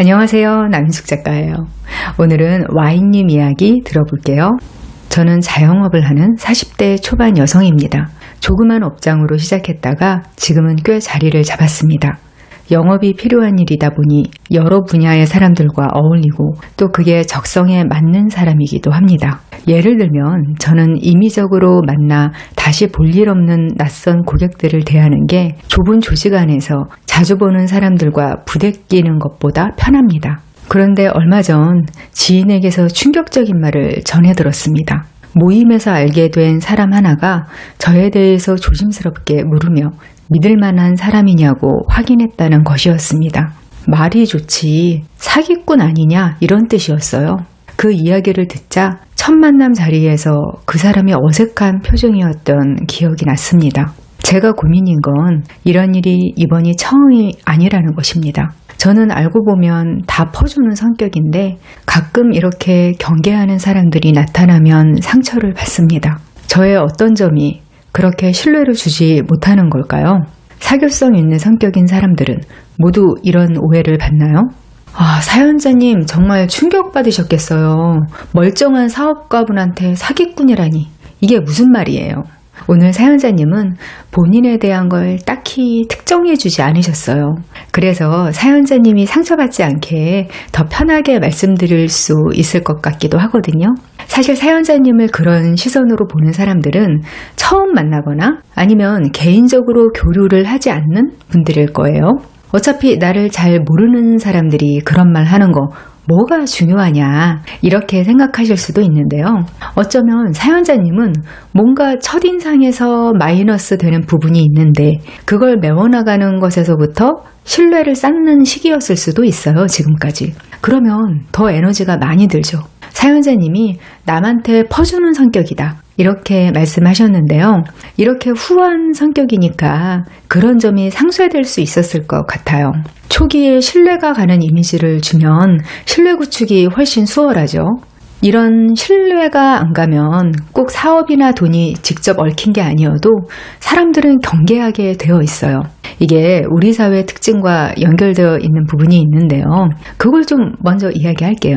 안녕하세요. 남인숙 작가예요. 오늘은 와인님 이야기 들어볼게요. 저는 자영업을 하는 40대 초반 여성입니다. 조그만 업장으로 시작했다가 지금은 꽤 자리를 잡았습니다. 영업이 필요한 일이다 보니 여러 분야의 사람들과 어울리고 또 그게 적성에 맞는 사람이기도 합니다. 예를 들면 저는 임의적으로 만나 다시 볼 일 없는 낯선 고객들을 대하는 게 좁은 조직 안에서 자주 보는 사람들과 부대끼는 것보다 편합니다. 그런데 얼마 전 지인에게서 충격적인 말을 전해 들었습니다. 모임에서 알게 된 사람 하나가 저에 대해서 조심스럽게 물으며 믿을 만한 사람이냐고 확인했다는 것이었습니다. 말이 좋지 사기꾼 아니냐 이런 뜻이었어요. 그 이야기를 듣자 첫 만남 자리에서 그 사람이 어색한 표정이었던 기억이 났습니다. 제가 고민인 건 이런 일이 이번이 처음이 아니라는 것입니다. 저는 알고 보면 다 퍼주는 성격인데 가끔 이렇게 경계하는 사람들이 나타나면 상처를 받습니다. 저의 어떤 점이 그렇게 신뢰를 주지 못하는 걸까요? 사교성 있는 성격인 사람들은 모두 이런 오해를 받나요? 아, 사연자님 정말 충격받으셨겠어요. 멀쩡한 사업가분한테 사기꾼이라니. 이게 무슨 말이에요? 오늘 사연자님은 본인에 대한 걸 딱히 특정해 주지 않으셨어요. 그래서 사연자님이 상처받지 않게 더 편하게 말씀드릴 수 있을 것 같기도 하거든요. 사실 사연자님을 그런 시선으로 보는 사람들은 처음 만나거나 아니면 개인적으로 교류를 하지 않는 분들일 거예요. 어차피 나를 잘 모르는 사람들이 그런 말 하는 거 뭐가 중요하냐 이렇게 생각하실 수도 있는데요. 어쩌면 사연자님은 뭔가 첫인상에서 마이너스 되는 부분이 있는데 그걸 메워나가는 것에서부터 신뢰를 쌓는 시기였을 수도 있어요. 지금까지. 그러면 더 에너지가 많이 들죠. 사연자님이 남한테 퍼주는 성격이다. 이렇게 말씀하셨는데요. 이렇게 후한 성격이니까 그런 점이 상쇄될 수 있었을 것 같아요. 초기에 신뢰가 가는 이미지를 주면 신뢰 구축이 훨씬 수월하죠. 이런 신뢰가 안 가면 꼭 사업이나 돈이 직접 얽힌 게 아니어도 사람들은 경계하게 되어 있어요. 이게 우리 사회 특징과 연결되어 있는 부분이 있는데요. 그걸 좀 먼저 이야기할게요.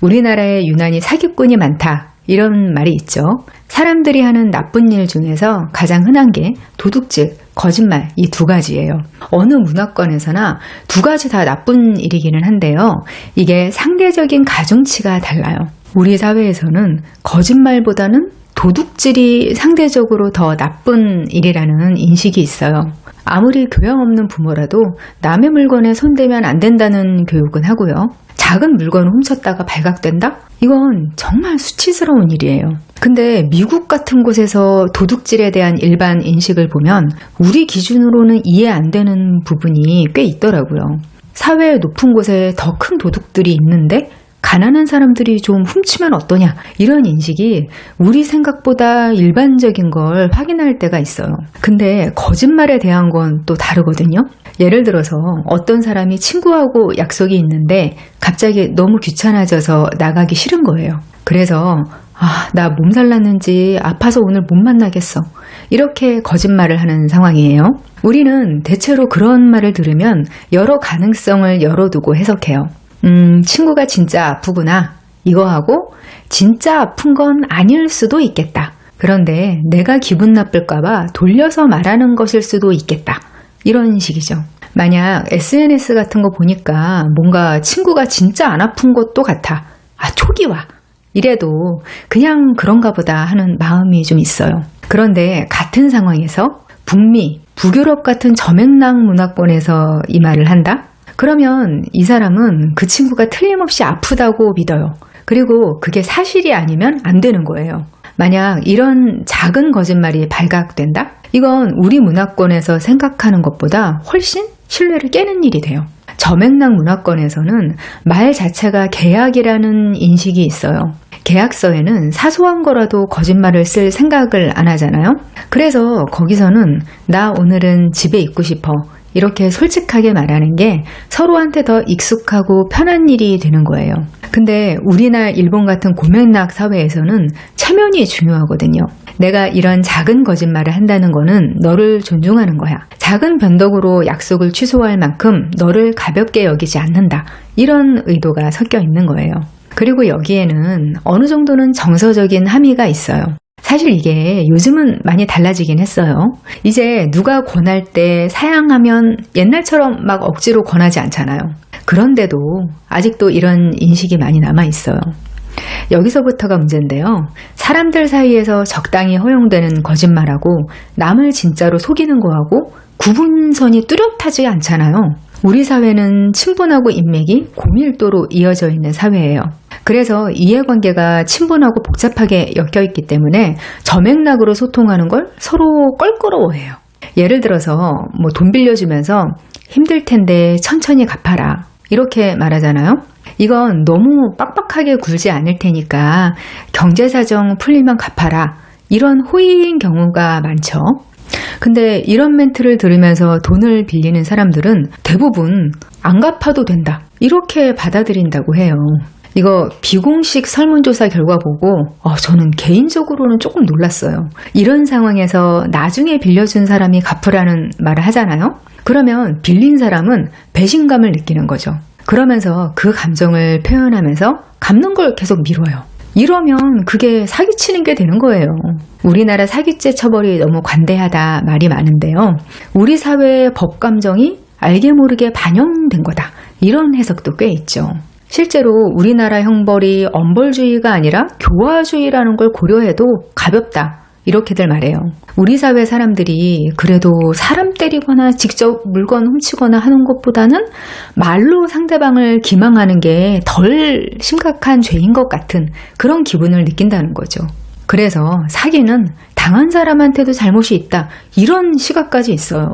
우리나라에 유난히 사기꾼이 많다. 이런 말이 있죠. 사람들이 하는 나쁜 일 중에서 가장 흔한 게 도둑질, 거짓말 이 두 가지예요. 어느 문화권에서나 두 가지 다 나쁜 일이기는 한데요. 이게 상대적인 가중치가 달라요. 우리 사회에서는 거짓말보다는 도둑질이 상대적으로 더 나쁜 일이라는 인식이 있어요. 아무리 교양 없는 부모라도 남의 물건에 손대면 안 된다는 교육은 하고요. 작은 물건을 훔쳤다가 발각된다? 이건 정말 수치스러운 일이에요. 근데 미국 같은 곳에서 도둑질에 대한 일반 인식을 보면 우리 기준으로는 이해 안 되는 부분이 꽤 있더라고요. 사회의 높은 곳에 더 큰 도둑들이 있는데 가난한 사람들이 좀 훔치면 어떠냐 이런 인식이 우리 생각보다 일반적인 걸 확인할 때가 있어요. 근데 거짓말에 대한 건 또 다르거든요. 예를 들어서 어떤 사람이 친구하고 약속이 있는데 갑자기 너무 귀찮아져서 나가기 싫은 거예요. 그래서 아, 나 몸살 났는지 아파서 오늘 못 만나겠어. 이렇게 거짓말을 하는 상황이에요. 우리는 대체로 그런 말을 들으면 여러 가능성을 열어두고 해석해요. 음, 친구가 진짜 아프구나. 이거 하고 진짜 아픈 건 아닐 수도 있겠다. 그런데 내가 기분 나쁠까봐 돌려서 말하는 것일 수도 있겠다. 이런 식이죠. 만약 SNS 같은 거 보니까 뭔가 친구가 진짜 안 아픈 것도 같아. 아, 촉이 와. 이래도 그냥 그런가 보다 하는 마음이 좀 있어요. 그런데 같은 상황에서 북미, 북유럽 같은 저맥락 문화권에서 이 말을 한다? 그러면 이 사람은 그 친구가 틀림없이 아프다고 믿어요. 그리고 그게 사실이 아니면 안 되는 거예요. 만약 이런 작은 거짓말이 발각된다? 이건 우리 문화권에서 생각하는 것보다 훨씬 신뢰를 깨는 일이 돼요. 저맥락 문화권에서는 말 자체가 계약이라는 인식이 있어요. 계약서에는 사소한 거라도 거짓말을 쓸 생각을 안 하잖아요. 그래서 거기서는 나 오늘은 집에 있고 싶어. 이렇게 솔직하게 말하는 게 서로한테 더 익숙하고 편한 일이 되는 거예요. 근데 우리나 일본 같은 고맥락 사회에서는 체면이 중요하거든요. 내가 이런 작은 거짓말을 한다는 거는 너를 존중하는 거야. 작은 변덕으로 약속을 취소할 만큼 너를 가볍게 여기지 않는다. 이런 의도가 섞여 있는 거예요. 그리고 여기에는 어느 정도는 정서적인 함의가 있어요. 사실 이게 요즘은 많이 달라지긴 했어요. 이제 누가 권할 때 사양하면 옛날처럼 막 억지로 권하지 않잖아요. 그런데도 아직도 이런 인식이 많이 남아 있어요. 여기서부터가 문제인데요. 사람들 사이에서 적당히 허용되는 거짓말하고 남을 진짜로 속이는 거하고 구분선이 뚜렷하지 않잖아요. 우리 사회는 친분하고 인맥이 고밀도로 이어져 있는 사회예요. 그래서 이해관계가 친분하고 복잡하게 엮여 있기 때문에 저맥락으로 소통하는 걸 서로 껄끄러워해요. 예를 들어서 뭐 돈 빌려주면서 힘들 텐데 천천히 갚아라. 이렇게 말하잖아요. 이건 너무 빡빡하게 굴지 않을 테니까 경제사정 풀리면 갚아라. 이런 호의인 경우가 많죠. 근데 이런 멘트를 들으면서 돈을 빌리는 사람들은 대부분 안 갚아도 된다. 이렇게 받아들인다고 해요. 이거 비공식 설문조사 결과 보고 어, 저는 개인적으로는 조금 놀랐어요. 이런 상황에서 나중에 빌려준 사람이 갚으라는 말을 하잖아요. 그러면 빌린 사람은 배신감을 느끼는 거죠. 그러면서 그 감정을 표현하면서 갚는 걸 계속 미뤄요. 이러면 그게 사기치는 게 되는 거예요. 우리나라 사기죄 처벌이 너무 관대하다 말이 많은데요. 우리 사회의 법 감정이 알게 모르게 반영된 거다. 이런 해석도 꽤 있죠. 실제로 우리나라 형벌이 엄벌주의가 아니라 교화주의라는 걸 고려해도 가볍다. 이렇게들 말해요. 우리 사회 사람들이 그래도 사람 때리거나 직접 물건 훔치거나 하는 것보다는 말로 상대방을 기망하는 게 덜 심각한 죄인 것 같은 그런 기분을 느낀다는 거죠. 그래서 사기는 당한 사람한테도 잘못이 있다. 이런 시각까지 있어요.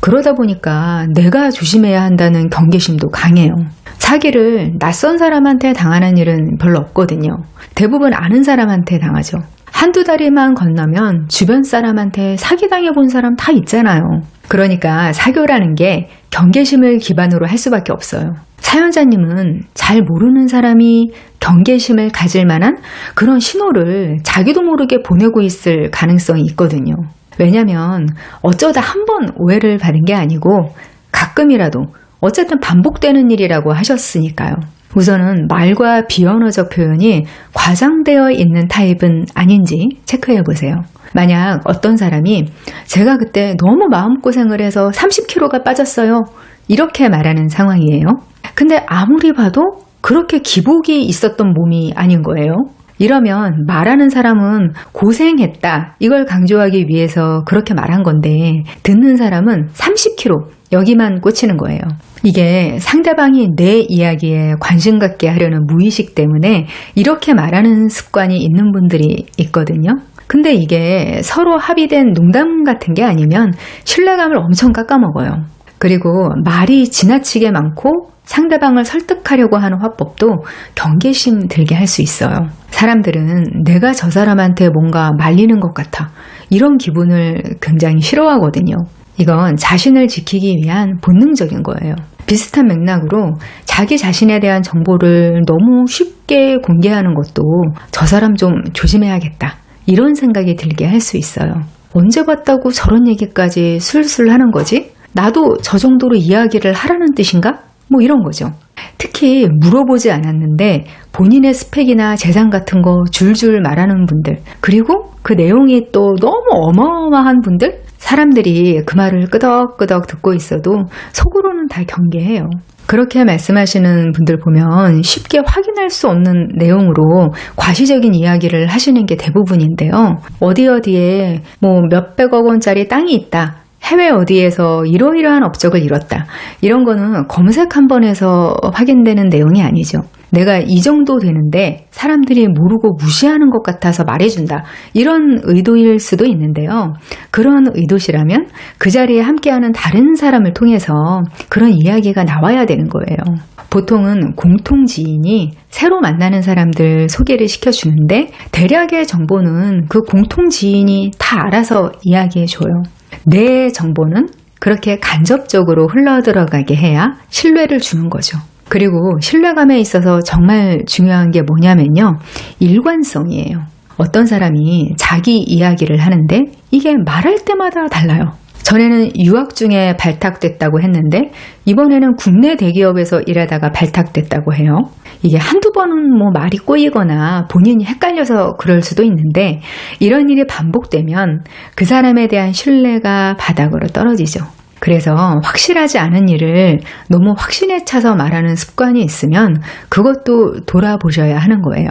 그러다 보니까 내가 조심해야 한다는 경계심도 강해요. 사기를 낯선 사람한테 당하는 일은 별로 없거든요. 대부분 아는 사람한테 당하죠. 한두 다리만 건너면 주변 사람한테 사기당해 본 사람 다 있잖아요. 그러니까 사교라는 게 경계심을 기반으로 할 수밖에 없어요. 사연자님은 잘 모르는 사람이 경계심을 가질 만한 그런 신호를 자기도 모르게 보내고 있을 가능성이 있거든요. 왜냐면 어쩌다 한 번 오해를 받은 게 아니고 가끔이라도 어쨌든 반복되는 일이라고 하셨으니까요. 우선은 말과 비언어적 표현이 과장되어 있는 타입은 아닌지 체크해 보세요. 만약 어떤 사람이 제가 그때 너무 마음고생을 해서 30kg가 빠졌어요. 이렇게 말하는 상황이에요. 근데 아무리 봐도 그렇게 기복이 있었던 몸이 아닌 거예요. 이러면 말하는 사람은 고생했다. 이걸 강조하기 위해서 그렇게 말한 건데, 듣는 사람은 30kg, 여기만 꽂히는 거예요. 이게 상대방이 내 이야기에 관심 갖게 하려는 무의식 때문에 이렇게 말하는 습관이 있는 분들이 있거든요. 근데 이게 서로 합의된 농담 같은 게 아니면 신뢰감을 엄청 깎아먹어요. 그리고 말이 지나치게 많고 상대방을 설득하려고 하는 화법도 경계심 들게 할 수 있어요. 사람들은 내가 저 사람한테 뭔가 말리는 것 같아. 이런 기분을 굉장히 싫어하거든요. 이건 자신을 지키기 위한 본능적인 거예요. 비슷한 맥락으로 자기 자신에 대한 정보를 너무 쉽게 공개하는 것도 저 사람 좀 조심해야겠다. 이런 생각이 들게 할 수 있어요. 언제 봤다고 저런 얘기까지 술술 하는 거지? 나도 저 정도로 이야기를 하라는 뜻인가? 뭐 이런 거죠. 특히 물어보지 않았는데 본인의 스펙이나 재산 같은 거 줄줄 말하는 분들, 그리고 그 내용이 또 너무 어마어마한 분들? 사람들이 그 말을 끄덕끄덕 듣고 있어도 속으로는 다 경계해요. 그렇게 말씀하시는 분들 보면 쉽게 확인할 수 없는 내용으로 과시적인 이야기를 하시는 게 대부분인데요. 어디 어디에 뭐 몇백억 원짜리 땅이 있다. 해외 어디에서 이러이러한 업적을 이뤘다. 이런 거는 검색 한번 해서 확인되는 내용이 아니죠. 내가 이 정도 되는데 사람들이 모르고 무시하는 것 같아서 말해준다. 이런 의도일 수도 있는데요. 그런 의도시라면 그 자리에 함께하는 다른 사람을 통해서 그런 이야기가 나와야 되는 거예요. 보통은 공통 지인이 새로 만나는 사람들 소개를 시켜주는데 대략의 정보는 그 공통 지인이 다 알아서 이야기해줘요. 내 정보는 그렇게 간접적으로 흘러들어가게 해야 신뢰를 주는 거죠. 그리고 신뢰감에 있어서 정말 중요한 게 뭐냐면요. 일관성이에요. 어떤 사람이 자기 이야기를 하는데 이게 말할 때마다 달라요. 전에는 유학 중에 발탁됐다고 했는데 이번에는 국내 대기업에서 일하다가 발탁됐다고 해요. 이게 한두 번은 뭐 말이 꼬이거나 본인이 헷갈려서 그럴 수도 있는데 이런 일이 반복되면 그 사람에 대한 신뢰가 바닥으로 떨어지죠. 그래서 확실하지 않은 일을 너무 확신에 차서 말하는 습관이 있으면 그것도 돌아보셔야 하는 거예요.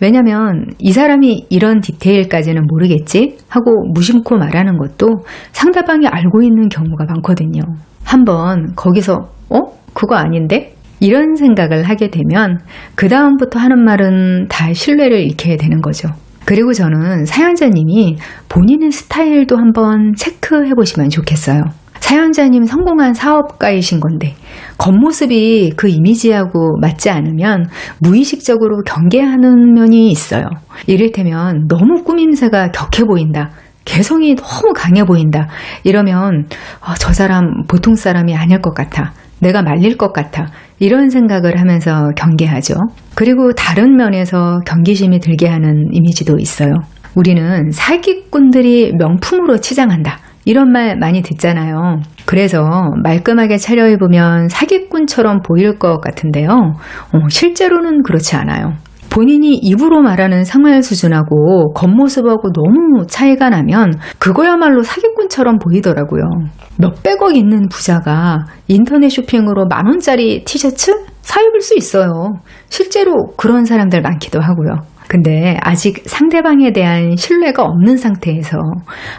왜냐면 이 사람이 이런 디테일까지는 모르겠지 하고 무심코 말하는 것도 상대방이 알고 있는 경우가 많거든요. 한번 거기서 어? 그거 아닌데? 이런 생각을 하게 되면 그 다음부터 하는 말은 다 신뢰를 잃게 되는 거죠. 그리고 저는 사연자님이 본인의 스타일도 한번 체크해 보시면 좋겠어요. 사연자님 성공한 사업가이신 건데 겉모습이 그 이미지하고 맞지 않으면 무의식적으로 경계하는 면이 있어요. 이를테면 너무 꾸밈새가 격해 보인다. 개성이 너무 강해 보인다. 이러면 어, 저 사람 보통 사람이 아닐 것 같아. 내가 말릴 것 같아. 이런 생각을 하면서 경계하죠. 그리고 다른 면에서 경계심이 들게 하는 이미지도 있어요. 우리는 사기꾼들이 명품으로 치장한다. 이런 말 많이 듣잖아요. 그래서 말끔하게 차려입으면 사기꾼처럼 보일 것 같은데요. 어, 실제로는 그렇지 않아요. 본인이 입으로 말하는 생활 수준하고 겉모습하고 너무 차이가 나면 그거야말로 사기꾼처럼 보이더라고요. 몇백억 있는 부자가 인터넷 쇼핑으로 만 원짜리 티셔츠 사 입을 수 있어요. 실제로 그런 사람들 많기도 하고요. 근데 아직 상대방에 대한 신뢰가 없는 상태에서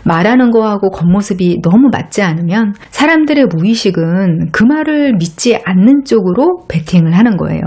말하는 거하고 겉모습이 너무 맞지 않으면 사람들의 무의식은 그 말을 믿지 않는 쪽으로 베팅을 하는 거예요.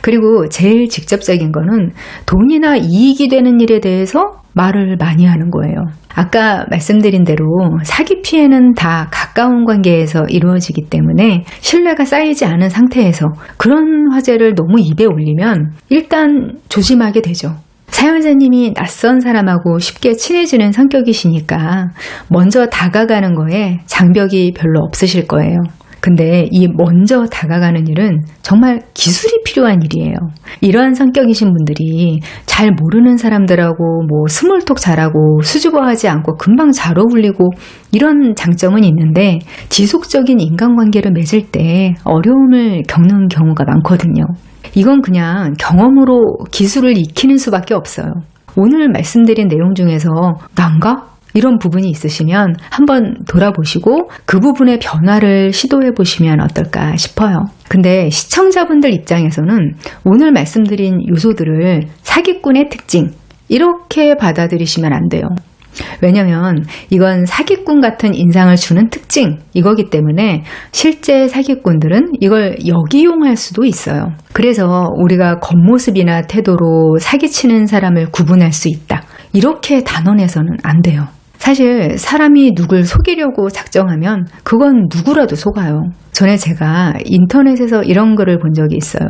그리고 제일 직접적인 거는 돈이나 이익이 되는 일에 대해서 말을 많이 하는 거예요. 아까 말씀드린 대로 사기 피해는 다 가까운 관계에서 이루어지기 때문에 신뢰가 쌓이지 않은 상태에서 그런 화제를 너무 입에 올리면 일단 조심하게 되죠. 사연자님이 낯선 사람하고 쉽게 친해지는 성격이시니까 먼저 다가가는 거에 장벽이 별로 없으실 거예요. 근데 이 먼저 다가가는 일은 정말 기술이 필요한 일이에요. 이러한 성격이신 분들이 잘 모르는 사람들하고 뭐 스몰톡 잘하고 수줍어하지 않고 금방 잘 어울리고 이런 장점은 있는데 지속적인 인간관계를 맺을 때 어려움을 겪는 경우가 많거든요. 이건 그냥 경험으로 기술을 익히는 수밖에 없어요. 오늘 말씀드린 내용 중에서 난가? 이런 부분이 있으시면 한번 돌아보시고 그 부분의 변화를 시도해 보시면 어떨까 싶어요. 근데 시청자분들 입장에서는 오늘 말씀드린 요소들을 사기꾼의 특징, 이렇게 받아들이시면 안 돼요. 왜냐면 이건 사기꾼 같은 인상을 주는 특징 이거기 때문에 실제 사기꾼들은 이걸 역이용할 수도 있어요. 그래서 우리가 겉모습이나 태도로 사기치는 사람을 구분할 수 있다. 이렇게 단언해서는 안 돼요. 사실 사람이 누굴 속이려고 작정하면 그건 누구라도 속아요. 전에 제가 인터넷에서 이런 글을 본 적이 있어요.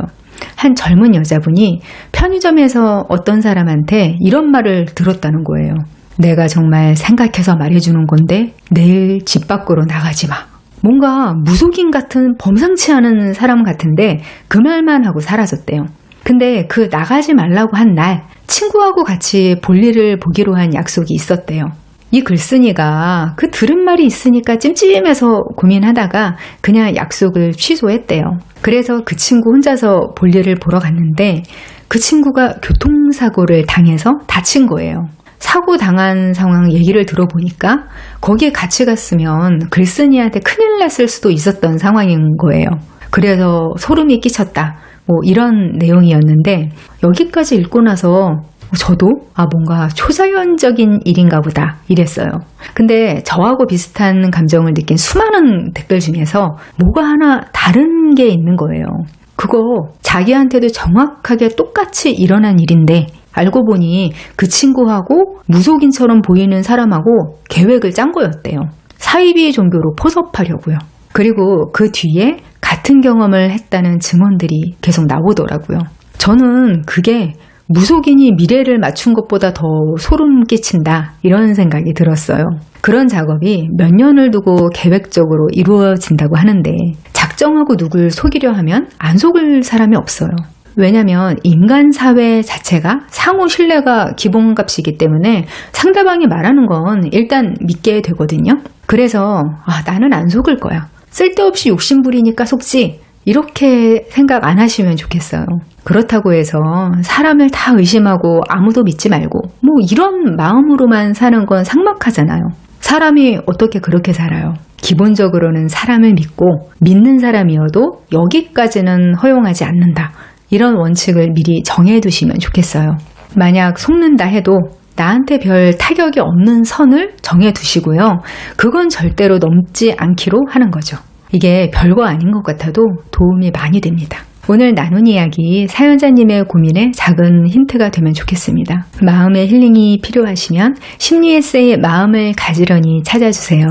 한 젊은 여자분이 편의점에서 어떤 사람한테 이런 말을 들었다는 거예요. 내가 정말 생각해서 말해주는 건데 내일 집 밖으로 나가지 마. 뭔가 무속인 같은 범상치 않은 사람 같은데 그 말만 하고 사라졌대요. 근데 그 나가지 말라고 한 날 친구하고 같이 볼일을 보기로 한 약속이 있었대요. 이 글쓴이가 그 들은 말이 있으니까 찜찜해서 고민하다가 그냥 약속을 취소했대요. 그래서 그 친구 혼자서 볼일을 보러 갔는데 그 친구가 교통사고를 당해서 다친 거예요. 사고 당한 상황 얘기를 들어보니까 거기에 같이 갔으면 글쓴이한테 큰일 났을 수도 있었던 상황인 거예요. 그래서 소름이 끼쳤다. 뭐 이런 내용이었는데 여기까지 읽고 나서 저도 아 뭔가 초자연적인 일인가 보다 이랬어요. 근데 저하고 비슷한 감정을 느낀 수많은 댓글 중에서 뭐가 하나 다른 게 있는 거예요. 그거 자기한테도 정확하게 똑같이 일어난 일인데 알고 보니 그 친구하고 무속인처럼 보이는 사람하고 계획을 짠 거였대요. 사이비 종교로 포섭하려고요. 그리고 그 뒤에 같은 경험을 했다는 증언들이 계속 나오더라고요. 저는 그게 무속인이 미래를 맞춘 것보다 더 소름 끼친다. 이런 생각이 들었어요. 그런 작업이 몇 년을 두고 계획적으로 이루어진다고 하는데 작정하고 누굴 속이려 하면 안 속을 사람이 없어요. 왜냐면 인간 사회 자체가 상호 신뢰가 기본값이기 때문에 상대방이 말하는 건 일단 믿게 되거든요. 그래서 아, 나는 안 속을 거야. 쓸데없이 욕심부리니까 속지. 이렇게 생각 안 하시면 좋겠어요. 그렇다고 해서 사람을 다 의심하고 아무도 믿지 말고 뭐 이런 마음으로만 사는 건 삭막하잖아요. 사람이 어떻게 그렇게 살아요? 기본적으로는 사람을 믿고 믿는 사람이어도 여기까지는 허용하지 않는다. 이런 원칙을 미리 정해두시면 좋겠어요. 만약 속는다 해도 나한테 별 타격이 없는 선을 정해두시고요. 그건 절대로 넘지 않기로 하는 거죠. 이게 별거 아닌 것 같아도 도움이 많이 됩니다. 오늘 나눈 이야기 사연자님의 고민에 작은 힌트가 되면 좋겠습니다. 마음의 힐링이 필요하시면 심리 에세이 마음을 가지런히 찾아주세요.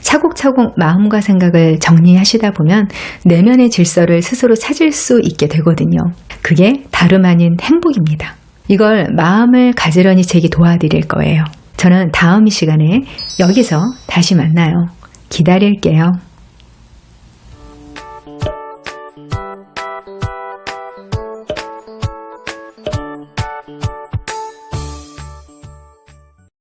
차곡차곡 마음과 생각을 정리하시다 보면 내면의 질서를 스스로 찾을 수 있게 되거든요. 그게 다름 아닌 행복입니다. 이걸 마음을 가지런히 책이 도와드릴 거예요. 저는 다음 이 시간에 여기서 다시 만나요. 기다릴게요.